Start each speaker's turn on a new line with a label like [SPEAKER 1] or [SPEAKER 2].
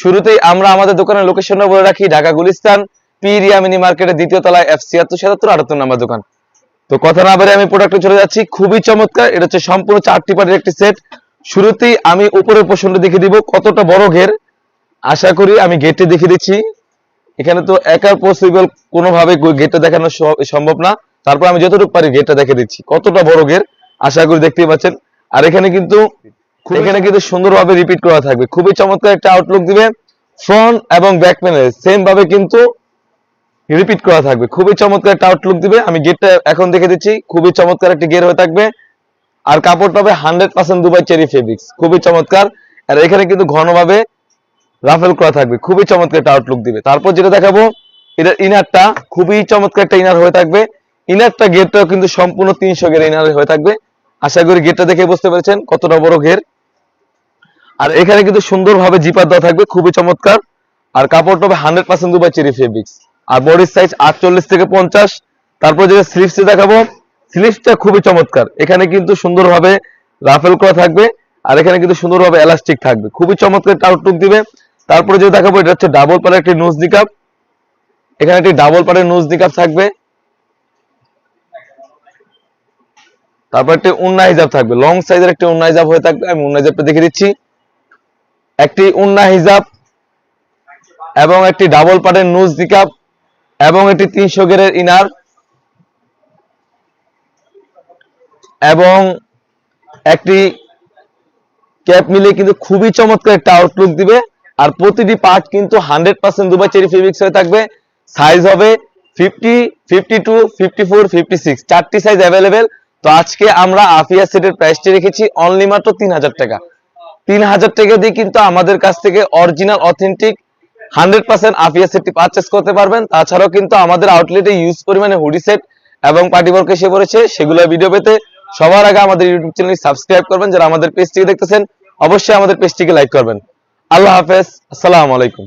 [SPEAKER 1] শুরুতেই আমরা আমাদের দোকানের লোকেশনটা বলে রাখি, ঢাকা গুলিস্তান, পিরিয়া মিনি মার্কেটের দ্বিতীয় তলায় এফ ছিয়াত্তর সাতাত্তর আটাত্তর নাম্বার দোকান। তো কথা না বারে আমি প্রোডাক্টে চলে যাচ্ছি। খুবই চমৎকার, এটা হচ্ছে সম্পূর্ণ চারটি পার্টের একটি সেট শুরুতেই আমি উপরের পোষণটা দেখে দিব, কতটা বড় ঘের। আশা করি আমি গেটে দেখে দিচ্ছি। এখানে তো একার পসিবল কোনোভাবে গেটটা দেখানো সম্ভব না। তারপর আমি যতটুকু পারি গেটটা দেখে দিচ্ছি, কতটা বড় গের আশা করি দেখতেই পাচ্ছেন। আর এখানে কিন্তু এখানে কিন্তু সুন্দরভাবে রিপিট করা থাকবে। খুবই চমৎকার একটা আউটলুক দিবে। ফ্রন্ট এবং ব্যাক প্যানেল সেম ভাবে কিন্তু রিপিট করা থাকবে। খুবই চমৎকার একটা আউটলুক দিবে। আমি গেটটা এখন দেখে দিচ্ছি। খুবই চমৎকার একটা গের হয়ে থাকবে। আর কাপড়টা হবে hundred percent Dubai cherry fabrics খুবই চমৎকার। আর এখানে কিন্তু ঘনভাবে রাফেল করা থাকবে। খুবই চমৎকার একটা আউটলুক দিবে। তারপর যেটা দেখাবো, এটার ইনারটা খুবই চমৎকার একটা ইনার হয়ে থাকবে। ইনারটা গেটটাও কিন্তু সম্পূর্ণ তিনশো গের ইনার হয়ে থাকবে। আশা করি গেটটা দেখে বুঝতে পেরেছেন কতটা বড় ঘের। আর এখানে কিন্তু সুন্দরভাবে জিপার দেওয়া থাকবে, খুবই চমৎকার। আর কাপড়টা হবে hundred percent Dubai cherry fabrics. আর বডির সাইজ আটচল্লিশ থেকে পঞ্চাশ। তারপর যেটা স্লিভসে দেখাবো স্লিভসটা খুবই চমৎকার। এখানে কিন্তু সুন্দরভাবে রাফেল করা থাকবে, আর এখানে কিন্তু সুন্দরভাবে এলাস্টিক থাকবে। খুবই চমৎকার আউটলুক দিবে। তারপরে যে দেখাবো, এটা হচ্ছে ডাবল পাড়ের একটি নোজ নিকাপ এখানে একটি ডাবল পাড়ের নোজ নিকাপ থাকবে। তারপর একটি উন্না হিজাব থাকবে। লং সাইজের একটি উন্না হিজাব হয়ে থাকবে। আমি উন্না হিজাবটা দেখে দিচ্ছি। একটি উন্না হিজাব এবং একটি ডাবল পাটের নুজ নিকাপ এবং একটি তিনশো গেরের ইনার এবং একটি ক্যাপ মিলিয়ে কিন্তু খুবই চমৎকার একটা আউটলুক দিবে। আর প্রতিটি পার্ট কিন্তু hundred percent Dubai cherry fabrics হয়ে থাকবে। সাইজ হবে fifty fifty two fifty four fifty six চারটি সাইজ অ্যাভেলেবেল তো আজকে আমরা আফিয়া সেটের প্রাইসটি রেখেছি অনলি মাত্র তিন হাজার টাকা। তিন হাজার টাকা দিয়ে কিন্তু আমাদের কাছ থেকে original authentic hundred percent Afiya সেটটি পারচেস করতে পারবেন। তাছাড়াও কিন্তু আমাদের আউটলেটে ইউজ পরিমাণে হুডি সেট এবং পার্টি ওয়ার্ক এসে পড়েছে। সেগুলো ভিডিও পেতে সবার আগে আমাদের ইউটিউব চ্যানেল সাবস্ক্রাইব করবেন। যারা আমাদের পেজটিকে দেখতেছেন, অবশ্যই আমাদের পেজটিকে লাইক করবেন। আল্লাহ হাফেজ। আসসালামু আলাইকুম।